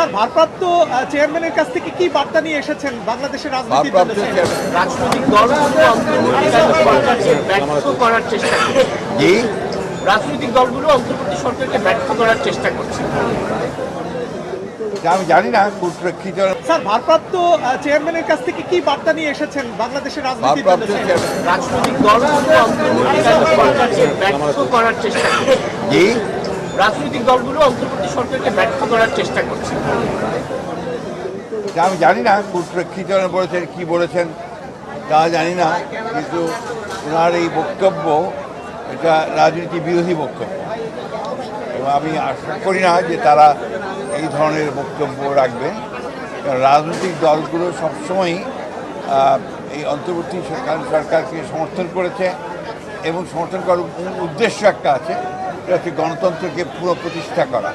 Sir ভারপ্রাপ্ত চেয়ারম্যানের কাছ থেকে কি বার্তা নিয়ে এসেছেন বাংলাদেশের? রাজনৈতিক ব্যর্থ করার চেষ্টা রাজনৈতিক দলগুলো অন্তর্বর্তী সরকারকে ব্যর্থ করার চেষ্টা করছে। আমি জানি না স্যার ভারপ্রাপ্ত চেয়ারম্যানের কাছ থেকে কি বার্তা নিয়ে এসেছেন বাংলাদেশের রাজনৈতিক দলগুলো অন্তর্বর্তীকালীন সরকারকে ব্যর্থ করার চেষ্টা করছে। জি? রাজনৈতিক দলগুলো অন্তর্বর্তী সরকারকে ব্যর্থ করার চেষ্টা করছে। আমি জানি না কুটপ্রেক্ষিত বলেছেন, কি বলেছেন, তা জানি না, কিন্তু ওনার এই বক্তব্য, এটা রাজনীতি বিরোধী বক্তব্য। এবং আমি আশা করি না যে তারা এই ধরনের বক্তব্য রাখবেন রাজনৈতিক দলগুলো সবসময়ই এই অন্তর্বর্তী সরকার সরকারকে সমর্থন করেছে এবং সমর্থন করার উদ্দেশ্য একটা আছে। সেটা হচ্ছে গণতন্ত্রকে পুরো প্রতিষ্ঠা করা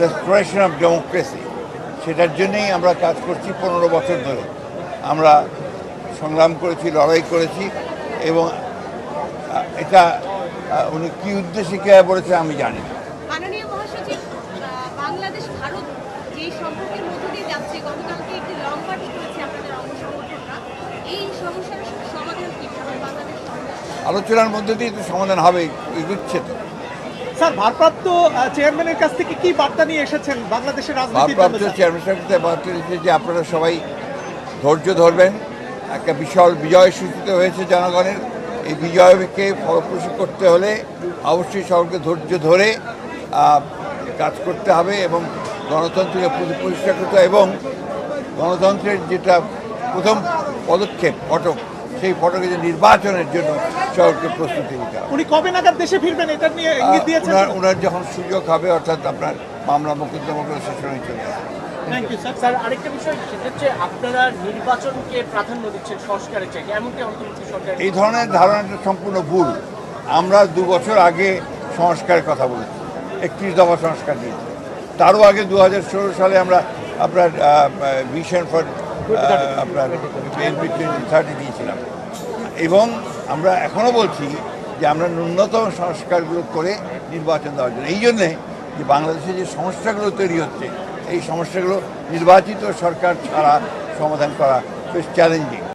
রেস্টোরেশন অফ ডেমোক্রেসি সেটার জন্যেই আমরা কাজ করছি পনেরো বছর ধরে। আমরা সংগ্রাম করেছি লড়াই করেছি এবং এটা উনি কী উদ্দেশ্যে কে বলেছে আমি জানি না। মাননীয় মহাসচিব আহ, বাংলাদেশ ভারত যে সম্পর্কের মধ্য দিয়ে যাচ্ছে গতকালকে একটি লং মার্চ করেছে আপনাদের অঙ্গ এই সমস্যার সমাধান কীভাবে বাংলাদেশ আলোচনার মধ্যে দিয়ে তো সমাধান হবে এগুচ্ছে তো স্যার ভারপ্রাপ্ত চেয়ারম্যানের কাছ থেকে কি বার্তা নিয়ে এসেছেন বাংলাদেশের রাজনীতির জন্য, ভারপ্রাপ্ত স্যার? চেয়ারম্যান বার্তা দিয়েছে যে আপনারা সবাই ধৈর্য ধরবেন একটা বিশাল বিজয় সূচিত হয়েছে জনগণের এই বিজয়কে ফলপ্রসূ করতে হলে অবশ্যই সকলকে ধৈর্য ধরে কাজ করতে হবে এবং গণতন্ত্রকে পুরো পরিষ্কার করতে এবং গণতন্ত্রের যেটা প্রথম পদক্ষেপ ফটক সেই ফটকে যে নির্বাচনের জন্য সকলকে প্রস্তুতি নিতে হবে। উনি কবে নাগাদ দেশে ফিরবেন এটা নিয়ে ইঙ্গিত দিয়েছেন? ওনার ওনার যখন সুযোগ হবে অর্থাৎ আপনার মামলা মোকদ্দমাগুলো শেষ হয়ে চলে আসবে থ্যাংক ইউ স্যার স্যার আরেকটা বিষয় সেটা হচ্ছে আপনারা নির্বাচনকে প্রাধান্য দিচ্ছেন সংস্কারের চাই এমনকি অন্তর্বর্তী সরকার এই ধরনের ধারণাটা সম্পূর্ণ ভুল। আমরা দু বছর আগে সংস্কারের কথা বলেছি একত্রিশ দফা সংস্কার দিয়েছি। তারও আগে দু হাজার ষোলো সালে আমরা আপনার ভিশন ফর আপনার থার্টি দিয়েছিলাম। এবং আমরা এখনও বলছি যে আমরা ন্যূনতম সংস্কারগুলো করে নির্বাচন দেওয়ার জন্য। এই জন্যে যে বাংলাদেশে যে সমস্যাগুলো তৈরি হচ্ছে, এই সমস্যাগুলো নির্বাচিত সরকার ছাড়া সমাধান করা বেশ চ্যালেঞ্জিং